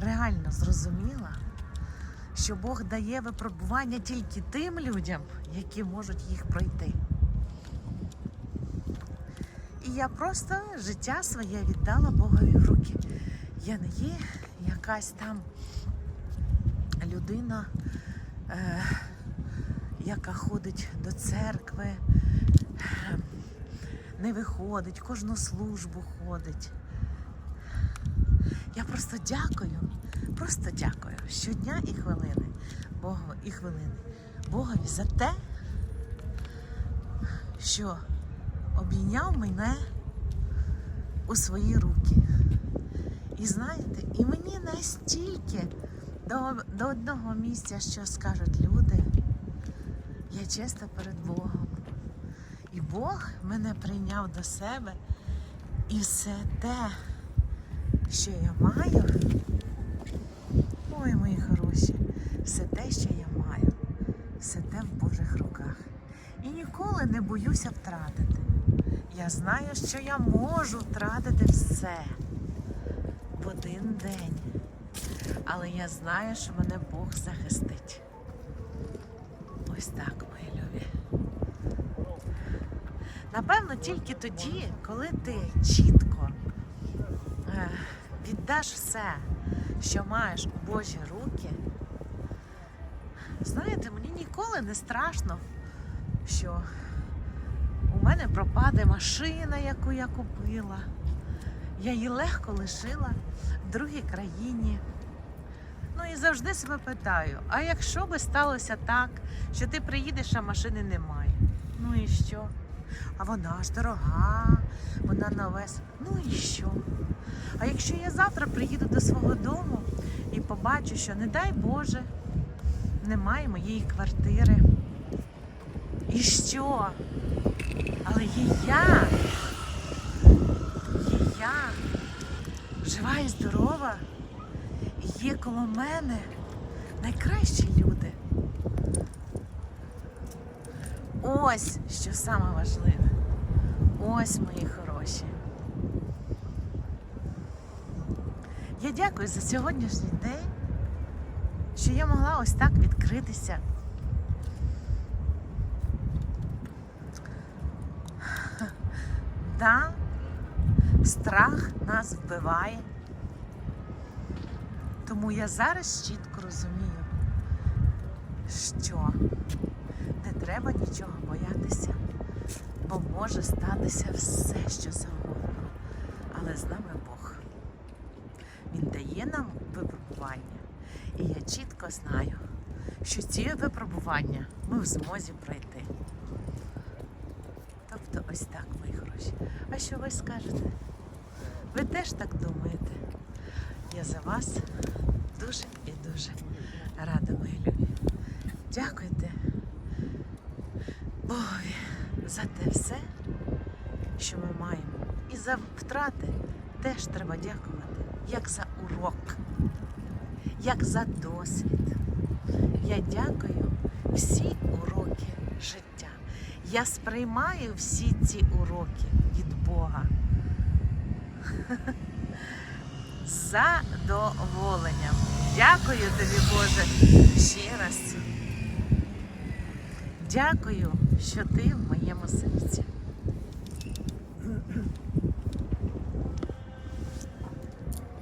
реально зрозуміла, що Бог дає випробування тільки тим людям, які можуть їх пройти. І я просто життя своє віддала Богові в руки. Я не є якась там людина, е, яка ходить до церкви, е, не виходить, кожну службу ходить. Я просто дякую, просто дякую щодня і хвилини Богу і хвилини Богові за те, що обійняв мене у свої руки. І знаєте, і мені настільки до, до одного місця, що скажуть люди, я чиста перед Богом. І Бог мене прийняв до себе, і все те, що я маю, все те, що я маю, все те в Божих руках. І ніколи не боюся втратити. Я знаю, що я можу втратити все в один день. Але я знаю, що мене Бог захистить. Ось так, мої любі. Напевно, тільки тоді, коли ти чітко е, віддаш все, що маєш у Божі руки. Знаєте, мені ніколи не страшно, що у мене пропаде машина, яку я купила. Я її легко лишила в другій країні. Ну і завжди себе питаю: а якщо би сталося так, що ти приїдеш, а машини немає? Ну і що? А вона ж дорога, вона на весь. Ну і що? А якщо я завтра приїду до свого дому і побачу, що, не дай Боже, немає моєї квартири. І що? Але є я. Є я. Жива і здорова. І є коло мене найкращі люди. Ось що саме важливе. Ось мої хороші. Я дякую за сьогоднішній день, що я могла ось так відкритися. Да, страх нас вбиває. Тому я зараз чітко розумію, що не треба нічого боятися, бо може статися все, що завгодно. Але з нами Бог. Він дає нам випробування. І я чітко знаю, що ці випробування ми в змозі пройти. Тобто ось так, мої хороші. А що ви скажете? Ви теж так думаєте? Я за вас дуже і дуже рада, мої любі. Дякуйте Богові за те все, що ми маємо. І за втрати теж треба дякувати, як за урок, як за досвід. Я дякую всі уроки життя. Я сприймаю всі ці уроки від Бога. Задоволенням. Дякую тобі, Боже, ще раз. Дякую, що ти в моєму серці.